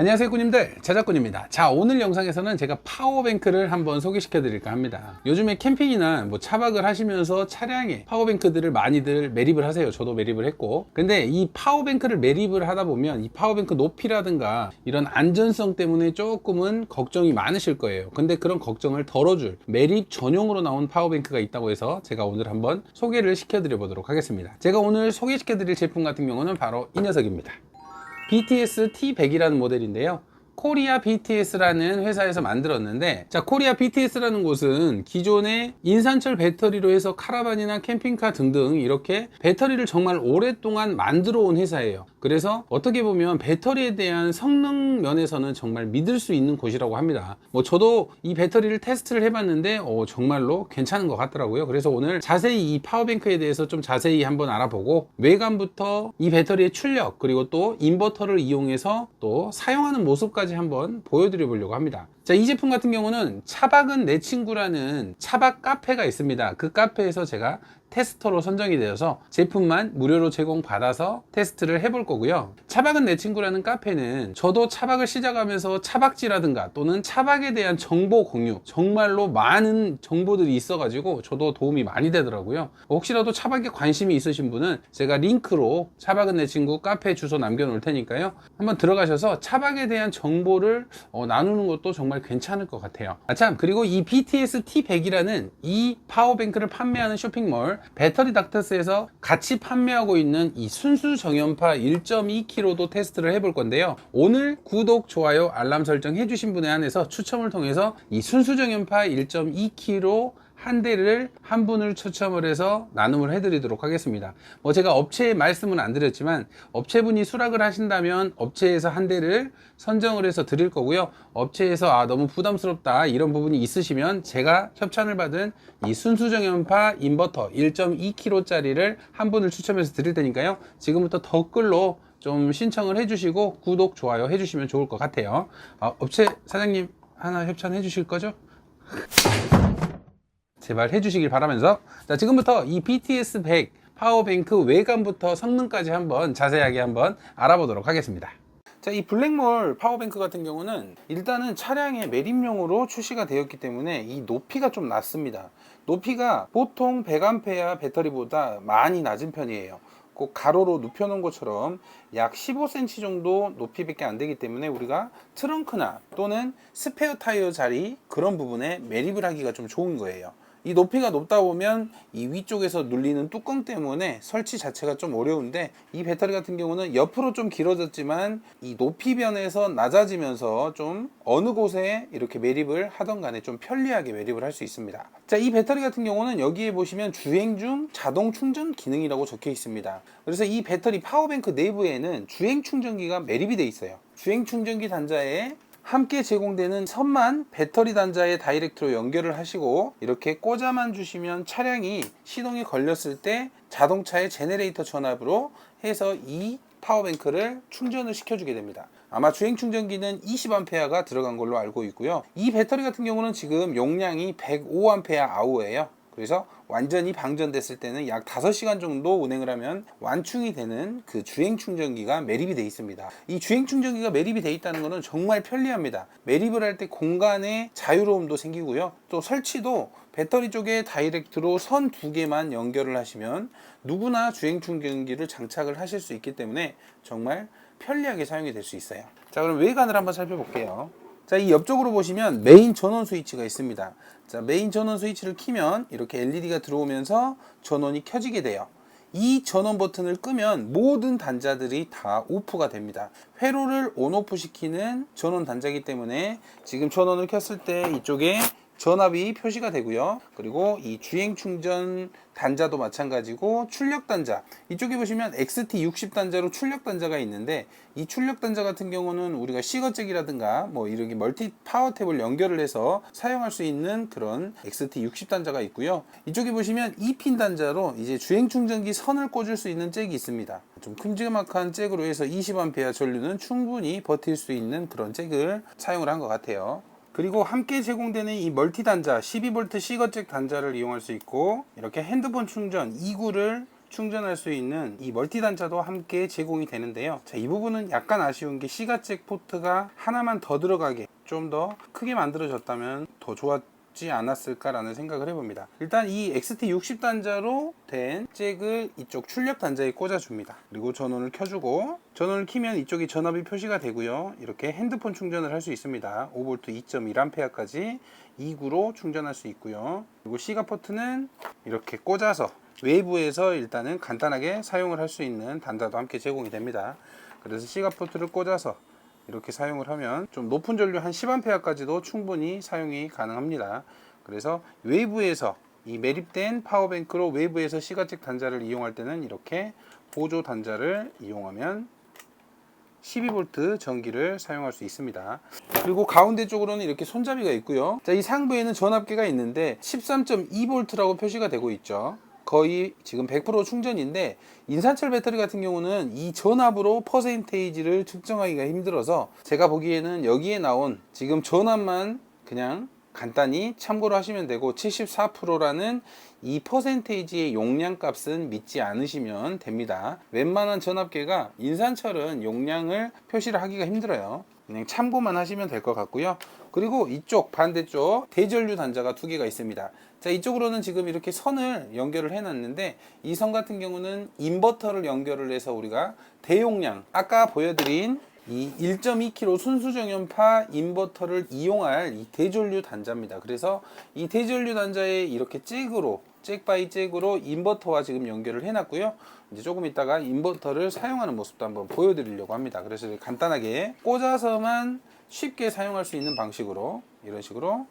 안녕하세요 꾸님들. 제작꾼입니다. 자 오늘 영상에서는 제가 파워뱅크를 한번 소개시켜 드릴까 합니다. 요즘에 캠핑이나 뭐 차박을 하시면서 차량에 파워뱅크들을 많이들 매립을 하세요. 저도 매립을 했고. 근데 이 파워뱅크를 매립을 하다 보면 이 파워뱅크 높이라든가 이런 안전성 때문에 조금은 걱정이 많으실 거예요. 근데 그런 걱정을 덜어줄 매립 전용으로 나온 파워뱅크가 있다고 해서 제가 오늘 한번 소개를 시켜 드려 보도록 하겠습니다. 제가 오늘 소개시켜 드릴 제품 같은 경우는 바로 이 녀석입니다 BTS T100이라는 모델인데요. 코리아 BTS라는 회사에서 만들었는데 자 코리아 BTS라는 곳은 기존의 인산철 배터리로 해서 카라반이나 캠핑카 등등 이렇게 배터리를 정말 오랫동안 만들어 온 회사예요 그래서 어떻게 보면 배터리에 대한 성능 면에서는 정말 믿을 수 있는 곳이라고 합니다. 뭐 저도 이 배터리를 테스트를 해봤는데 어, 정말로 괜찮은 것 같더라고요. 그래서 오늘 자세히 이 파워뱅크에 대해서 좀 자세히 한번 알아보고 외관부터 이 배터리의 출력 그리고 또 인버터를 이용해서 또 사용하는 모습까지 한번 보여드려 보려고 합니다. 자, 이 제품 같은 경우는 차박은 내 친구라는 차박 카페가 있습니다. 그 카페에서 제가 테스터로 선정이 되어서 제품만 무료로 제공받아서 테스트를 해볼 거고요. 차박은 내 친구라는 카페는 저도 차박을 시작하면서 차박지라든가 또는 차박에 대한 정보 공유 정말로 많은 정보들이 있어가지고 저도 도움이 많이 되더라고요. 혹시라도 차박에 관심이 있으신 분은 제가 링크로 차박은 내 친구 카페 주소 남겨놓을 테니까요. 한번 들어가셔서 차박에 대한 정보를 어, 나누는 것도 정말 괜찮을 것 같아요. 아, 참, 그리고 이 BTS T100이라는 이 파워뱅크를 판매하는 쇼핑몰 배터리 닥터스에서 같이 판매하고 있는 이 순수 정연파 1.2kg도 테스트를 해볼 건데요. 오늘 구독, 좋아요, 알람 설정 해주신 분에 한해서 추첨을 통해서 이 순수 정연파 1.2kg 한 대를 한 분을 추첨을 해서 나눔을 해드리도록 하겠습니다. 뭐 제가 업체에 말씀은 안 드렸지만 업체분이 수락을 하신다면 업체에서 한 대를 선정을 해서 드릴 거고요. 업체에서 아 너무 부담스럽다 이런 부분이 있으시면 제가 협찬을 받은 이 순수정연파 인버터 1.2kg짜리를 한 분을 추첨해서 드릴 테니까요. 지금부터 댓글로 좀 신청을 해주시고 구독, 좋아요 해주시면 좋을 것 같아요. 아, 업체 사장님 하나 협찬해 주실 거죠? 제발 해주시길 바라면서 자 지금부터 이 BTS 100 파워뱅크 외관부터 성능까지 한번 자세하게 한번 알아보도록 하겠습니다. 자, 이 블랙몰 파워뱅크 같은 경우는 일단은 차량의 매립용으로 출시가 되었기 때문에 이 높이가 좀 낮습니다. 높이가 보통 100A 배터리보다 많이 낮은 편이에요. 꼭 가로로 눕혀놓은 것처럼 약 15cm 정도 높이밖에 안 되기 때문에 우리가 트렁크나 또는 스페어 타이어 자리 그런 부분에 매립을 하기가 좀 좋은 거예요. 이 높이가 높다 보면 이 위쪽에서 눌리는 뚜껑 때문에 설치 자체가 좀 어려운데 이 배터리 같은 경우는 옆으로 좀 길어졌지만 이 높이 변에서 낮아지면서 좀 어느 곳에 이렇게 매립을 하던 간에 좀 편리하게 매립을 할 수 있습니다. 자, 이 배터리 같은 경우는 여기에 보시면 주행 중 자동 충전 기능이라고 적혀 있습니다. 그래서 이 배터리 파워뱅크 내부에는 주행 충전기가 매립이 되어 있어요. 주행 충전기 단자에 함께 제공되는 선만 배터리 단자에 다이렉트로 연결을 하시고 이렇게 꽂아만 주시면 차량이 시동이 걸렸을 때 자동차의 제네레이터 전압으로 해서 이 파워뱅크를 충전을 시켜주게 됩니다. 아마 주행 충전기는 20A가 들어간 걸로 알고 있고요. 이 배터리 같은 경우는 지금 용량이 105A 아우예요. 그래서 완전히 방전됐을 때는 약 5시간 정도 운행을 하면 완충이 되는 그 주행 충전기가 매립이 되어 있습니다. 이 주행 충전기가 매립이 되어 있다는 것은 정말 편리합니다. 매립을 할 때 공간의 자유로움도 생기고요. 또 설치도 배터리 쪽에 다이렉트로 선 두 개만 연결을 하시면 누구나 주행 충전기를 장착을 하실 수 있기 때문에 정말 편리하게 사용이 될 수 있어요. 자, 그럼 외관을 한번 살펴볼게요. 자, 이 옆쪽으로 보시면 메인 전원 스위치가 있습니다. 자, 메인 전원 스위치를 키면 이렇게 LED가 들어오면서 전원이 켜지게 돼요. 이 전원 버튼을 끄면 모든 단자들이 다 오프가 됩니다. 회로를 온오프 시키는 전원 단자이기 때문에 지금 전원을 켰을 때 이쪽에 전압이 표시가 되고요. 그리고 이 주행 충전 단자도 마찬가지고 출력 단자 이쪽에 보시면 XT60 단자로 출력 단자가 있는데 이 출력 단자 같은 경우는 우리가 시거잭이라든가 뭐 이렇게 멀티 파워 탭을 연결을 해서 사용할 수 있는 그런 XT60 단자가 있고요. 이쪽에 보시면 2핀 단자로 이제 주행 충전기 선을 꽂을 수 있는 잭이 있습니다. 좀 큼지막한 잭으로 해서 20A 전류는 충분히 버틸 수 있는 그런 잭을 사용을 한 것 같아요. 그리고 함께 제공되는 이 멀티 단자 12V C거잭 단자를 이용할 수 있고 이렇게 핸드폰 충전 2구를 충전할 수 있는 이 멀티 단자도 함께 제공이 되는데요. 자, 이 부분은 약간 아쉬운 게 시가잭 포트가 하나만 더 들어가게 좀 더 크게 만들어졌다면 더 좋았 지 않았을까라는 생각을 해봅니다. 일단 이 XT60 단자로 된 잭을 이쪽 출력 단자에 꽂아줍니다. 그리고 전원을 켜주고 전원을 키면 이쪽이 전압이 표시가 되고요. 이렇게 핸드폰 충전을 할 수 있습니다. 5V 2.1A까지 2구로 충전할 수 있고요. 그리고 시가 포트는 이렇게 꽂아서 외부에서 일단은 간단하게 사용을 할 수 있는 단자도 함께 제공이 됩니다. 그래서 시가 포트를 꽂아서 이렇게 사용을 하면 좀 높은 전류 한 10A까지도 충분히 사용이 가능합니다. 그래서 외부에서 이 매립된 파워뱅크로 외부에서 시가잭 단자를 이용할 때는 이렇게 보조 단자를 이용하면 12V 전기를 사용할 수 있습니다. 그리고 가운데 쪽으로는 이렇게 손잡이가 있고요. 자, 이 상부에는 전압계가 있는데 13.2V라고 표시가 되고 있죠. 거의 지금 100% 충전인데 인산철 배터리 같은 경우는 이 전압으로 퍼센테이지를 측정하기가 힘들어서 제가 보기에는 여기에 나온 지금 전압만 그냥 간단히 참고로 하시면 되고 74%라는 이 퍼센테이지의 용량 값은 믿지 않으시면 됩니다. 웬만한 전압계가 인산철은 용량을 표시를 하기가 힘들어요. 그냥 참고만 하시면 될 것 같고요. 그리고 이쪽 반대쪽 대전류 단자가 두 개가 있습니다. 자 이쪽으로는 지금 이렇게 선을 연결을 해놨는데 이 선 같은 경우는 인버터를 연결을 해서 우리가 대용량 아까 보여드린 이 1.2kg 순수정연파 인버터를 이용할 이 대전류 단자입니다. 그래서 이 대전류 단자에 이렇게 잭으로 잭 바이 잭으로 인버터와 지금 연결을 해놨고요. 이제 조금 있다가 인버터를 사용하는 모습도 한번 보여드리려고 합니다. 그래서 간단하게 꽂아서만 쉽게 사용할 수 있는 방식으로 이런 식으로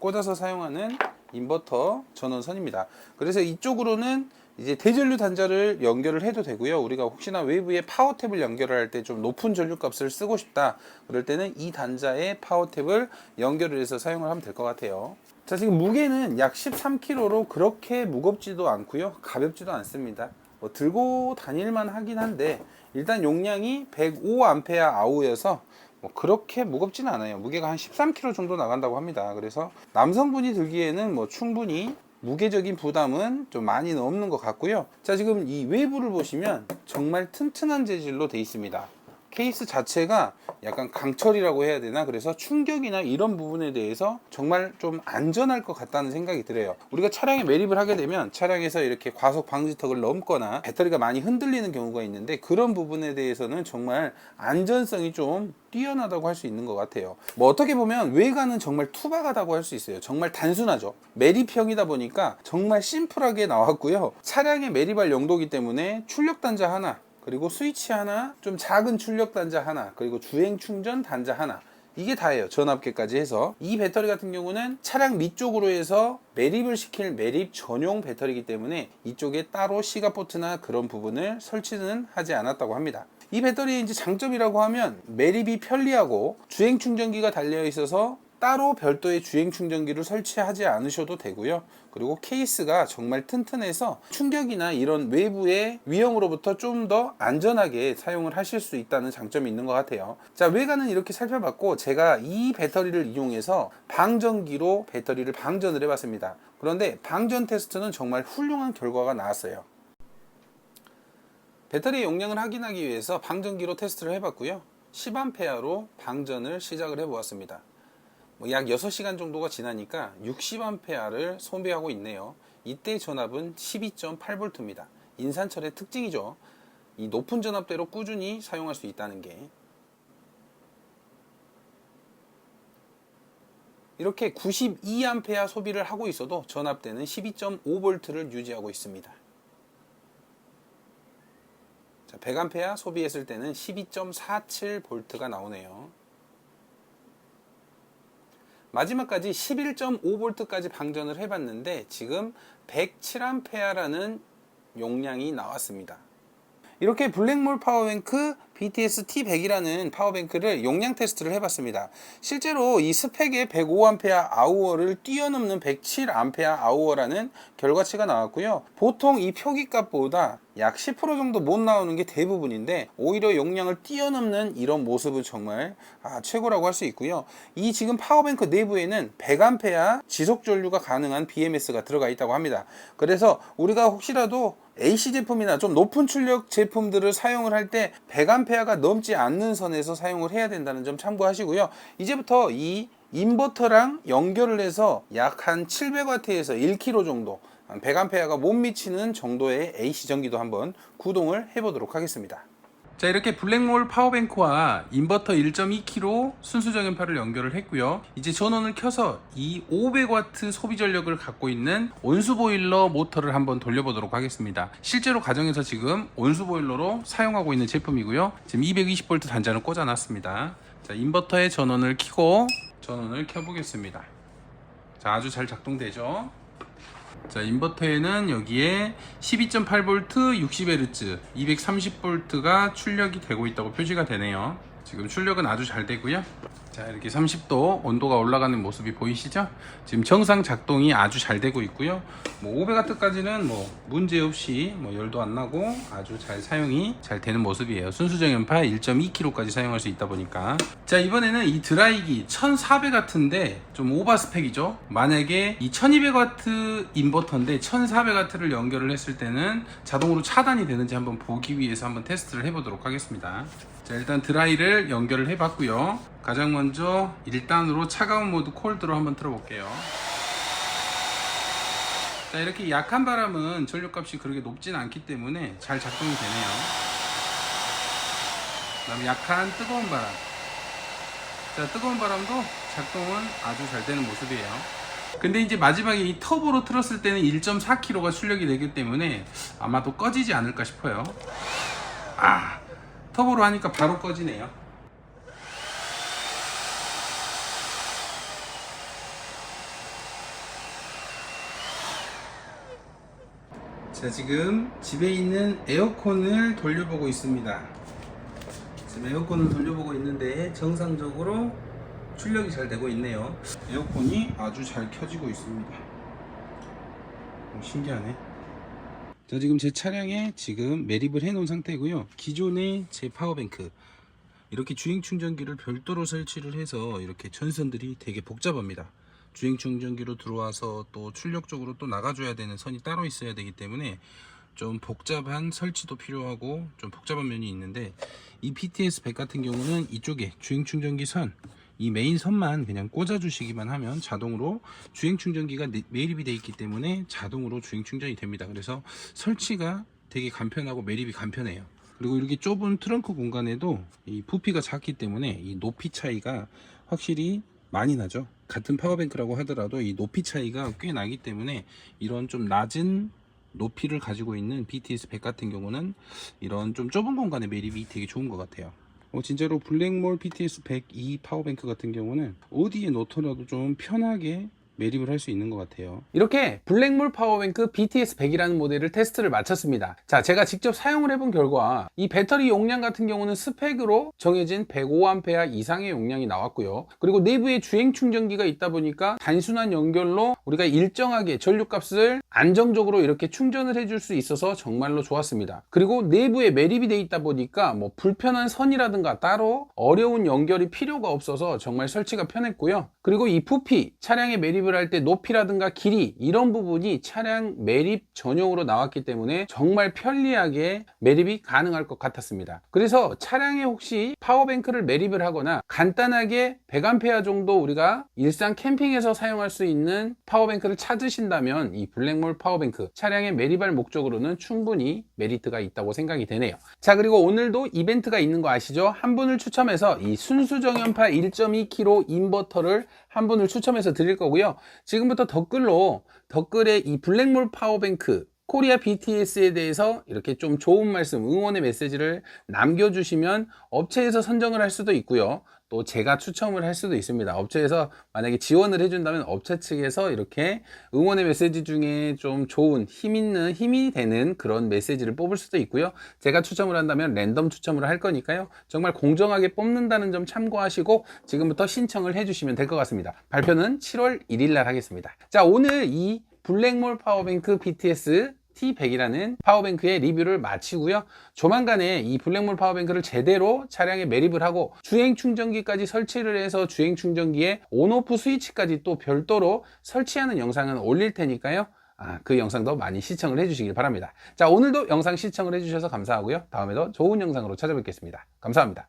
꽂아서 사용하는 인버터 전원선입니다. 그래서 이쪽으로는 이제 대전류 단자를 연결을 해도 되고요. 우리가 혹시나 외부에 파워 탭을 연결을 할때 좀 높은 전류 값을 쓰고 싶다. 그럴 때는 이 단자에 파워 탭을 연결을 해서 사용을 하면 될 것 같아요. 자, 지금 무게는 약 13kg로 그렇게 무겁지도 않고요. 가볍지도 않습니다. 뭐 들고 다닐만 하긴 한데 일단 용량이 105A 아우여서 뭐 그렇게 무겁지는 않아요. 무게가 한 13kg 정도 나간다고 합니다. 그래서 남성분이 들기에는 뭐 충분히 무게적인 부담은 좀 많이는 없는 것 같고요. 자, 지금 이 외부를 보시면 정말 튼튼한 재질로 되어 있습니다. 케이스 자체가 약간 강철이라고 해야 되나? 그래서 충격이나 이런 부분에 대해서 정말 좀 안전할 것 같다는 생각이 들어요. 우리가 차량에 매립을 하게 되면 차량에서 이렇게 과속 방지턱을 넘거나 배터리가 많이 흔들리는 경우가 있는데 그런 부분에 대해서는 정말 안전성이 좀 뛰어나다고 할 수 있는 것 같아요. 뭐 어떻게 보면 외관은 정말 투박하다고 할 수 있어요. 정말 단순하죠. 매립형이다 보니까 정말 심플하게 나왔고요. 차량에 매립할 용도기 때문에 출력 단자 하나 그리고 스위치 하나, 좀 작은 출력 단자 하나, 그리고 주행 충전 단자 하나. 이게 다예요. 전압계까지 해서. 이 배터리 같은 경우는 차량 밑쪽으로 해서 매립을 시킬 매립 전용 배터리이기 때문에 이쪽에 따로 시가포트나 그런 부분을 설치는 하지 않았다고 합니다. 이 배터리의 이제 장점이라고 하면 매립이 편리하고 주행 충전기가 달려 있어서 따로 별도의 주행 충전기를 설치하지 않으셔도 되고요. 그리고 케이스가 정말 튼튼해서 충격이나 이런 외부의 위험으로부터 좀 더 안전하게 사용을 하실 수 있다는 장점이 있는 것 같아요. 자, 외관은 이렇게 살펴봤고 제가 이 배터리를 이용해서 방전기로 배터리를 방전을 해봤습니다. 그런데 방전 테스트는 정말 훌륭한 결과가 나왔어요. 배터리 용량을 확인하기 위해서 방전기로 테스트를 해봤고요. 10A로 방전을 시작을 해보았습니다. 뭐약 6시간 정도가 지나니까 60A를 소비하고 있네요. 이때 전압은 12.8V입니다. 인산철의 특징이죠. 이 높은 전압대로 꾸준히 사용할 수 있다는 게. 이렇게 92A 소비를 하고 있어도 전압대는 12.5V를 유지하고 있습니다. 자, 100A 소비했을 때는 12.47V가 나오네요. 마지막까지 11.5V까지 방전을 해봤는데 지금 107A라는 용량이 나왔습니다. 이렇게 블랙몰 파워뱅크 BTS T100이라는 파워뱅크를 용량 테스트를 해봤습니다. 실제로 이 스펙의 105Ah 뛰어넘는 107Ah 결과치가 나왔고요. 보통 이 표기값보다 약 10% 정도 못 나오는 게 대부분인데 오히려 용량을 뛰어넘는 이런 모습은 정말 아, 최고라고 할 수 있고요. 이 지금 파워뱅크 내부에는 100A 지속 전류가 가능한 BMS가 들어가 있다고 합니다. 그래서 우리가 혹시라도 AC 제품이나 좀 높은 출력 제품들을 사용을 할 때 100A 가 넘지 않는 선에서 사용을 해야 된다는 점 참고하시고요. 이제부터 이 인버터랑 연결을 해서 약 한 700W에서 1kg 정도 한 100A가 못 미치는 정도의 AC 전기도 한번 구동을 해보도록 하겠습니다. 자 이렇게 블랙몰 파워뱅크와 인버터 1.2kg 순수 정연파를 연결을 했고요. 이제 전원을 켜서 이 500W 소비 전력을 갖고 있는 온수 보일러 모터를 한번 돌려보도록 하겠습니다. 실제로 가정에서 지금 온수 보일러로 사용하고 있는 제품이고요. 지금 220V 단자를 꽂아 놨습니다. 자 인버터의 전원을 켜고 전원을 켜보겠습니다. 자 아주 잘 작동되죠 자, 인버터에는 여기에 12.8V 60Hz 230V가 출력이 되고 있다고 표시가 되네요. 지금 출력은 아주 잘 되고요. 자, 이렇게 30도 온도가 올라가는 모습이 보이시죠? 지금 정상 작동이 아주 잘 되고 있고요. 뭐 500W까지는 뭐 문제 없이 뭐 열도 안 나고 아주 잘 사용이 잘 되는 모습이에요. 순수정연파 1.2kg까지 사용할 수 있다 보니까. 자, 이번에는 이 드라이기 1400W인데 좀 오버 스펙이죠. 만약에 이 1200W 인버터인데 1400W를 연결을 했을 때는 자동으로 차단이 되는지 한번 보기 위해서 한번 테스트를 해보도록 하겠습니다. 자, 일단 드라이를 연결을 해 봤고요. 가장 먼저 1단으로 차가운 모드 콜드로 한번 틀어 볼게요. 자, 이렇게 약한 바람은 전력값이 그렇게 높진 않기 때문에 잘 작동이 되네요. 그 다음에 약한 뜨거운 바람. 자, 뜨거운 바람도 작동은 아주 잘 되는 모습이에요. 근데 이제 마지막에 이 터보로 틀었을 때는 1.4kg가 출력이 되기 때문에 아마도 꺼지지 않을까 싶어요. 아, 터보로 하니까 바로 꺼지네요. 자, 지금 집에 있는 에어컨을 돌려보고 있습니다. 지금 에어컨을 돌려보고 있는데 정상적으로 출력이 잘 되고 있네요. 에어컨이 아주 잘 켜지고 있습니다. 어, 신기하네. 자, 지금 제 차량에 지금 매립을 해 놓은 상태고요. 기존의 제 파워뱅크 이렇게 주행 충전기를 별도로 설치를 해서 이렇게 전선들이 되게 복잡합니다. 주행 충전기로 들어와서 또 출력적으로 또 나가줘야 되는 선이 따로 있어야 되기 때문에 좀 복잡한 설치도 필요하고 좀 복잡한 면이 있는데 이 PTS 100 같은 경우는 이쪽에 주행 충전기 선 이 메인 선만 그냥 꽂아 주시기만 하면 자동으로 주행 충전기가 내- 매립이 되어 있기 때문에 자동으로 주행 충전이 됩니다. 그래서 설치가 되게 간편하고 매립이 간편해요. 그리고 이렇게 좁은 트렁크 공간에도 이 부피가 작기 때문에 이 높이 차이가 확실히 많이 나죠. 같은 파워뱅크라고 하더라도 이 높이 차이가 꽤 나기 때문에 이런 좀 낮은 높이를 가지고 있는 BTS 100 같은 경우는 이런 좀 좁은 공간에 매립이 되게 좋은 것 같아요. 어, 진짜로 블랙몰 BTS 102 파워뱅크 같은 경우는 어디에 놓더라도 좀 편하게 매립을 할 수 있는 것 같아요. 이렇게 블랙몰 파워뱅크 BTS 100이라는 모델을 테스트를 마쳤습니다. 자, 제가 직접 사용을 해본 결과 이 배터리 용량 같은 경우는 스펙으로 정해진 105A 이상의 용량이 나왔고요. 그리고 내부에 주행 충전기가 있다 보니까 단순한 연결로 우리가 일정하게 전류값을 안정적으로 이렇게 충전을 해줄 수 있어서 정말로 좋았습니다. 그리고 내부에 매립이 돼 있다 보니까 뭐 불편한 선이라든가 따로 어려운 연결이 필요가 없어서 정말 설치가 편했고요. 그리고 이 부피 차량에 매립을 할 때 높이라든가 길이 이런 부분이 차량 매립 전용으로 나왔기 때문에 정말 편리하게 매립이 가능할 것 같았습니다. 그래서 차량에 혹시 파워뱅크를 매립을 하거나 간단하게 100A 정도 우리가 일상 캠핑에서 사용할 수 있는 파워뱅크를 찾으신다면 이 블랙몰 파워뱅크 차량에 매립할 목적으로는 충분히 메리트가 있다고 생각이 되네요. 자 그리고 오늘도 이벤트가 있는 거 아시죠? 한 분을 추첨해서 이 순수 정연파 1.2kg 인버터를 한 분을 추첨해서 드릴 거고요. 지금부터 댓글로 댓글에 이 블랙몰 파워뱅크 코리아 BTS에 대해서 이렇게 좀 좋은 말씀, 응원의 메시지를 남겨주시면 업체에서 선정을 할 수도 있고요. 또 제가 추첨을 할 수도 있습니다. 업체에서 만약에 지원을 해준다면 업체 측에서 이렇게 응원의 메시지 중에 좀 좋은 힘 있는 힘이 되는 그런 메시지를 뽑을 수도 있고요. 제가 추첨을 한다면 랜덤 추첨을 할 거니까요. 정말 공정하게 뽑는다는 점 참고하시고 지금부터 신청을 해주시면 될 것 같습니다. 발표는 7월 1일 날 하겠습니다. 자 오늘 이 블랙몰 파워뱅크 BTS T100이라는 파워뱅크의 리뷰를 마치고요. 조만간에 이 블랙몰 파워뱅크를 제대로 차량에 매립을 하고 주행 충전기까지 설치를 해서 주행 충전기에 온오프 스위치까지 또 별도로 설치하는 영상은 올릴 테니까요. 아, 그 영상도 많이 시청을 해주시길 바랍니다. 자, 오늘도 영상 시청을 해주셔서 감사하고요. 다음에도 좋은 영상으로 찾아뵙겠습니다. 감사합니다.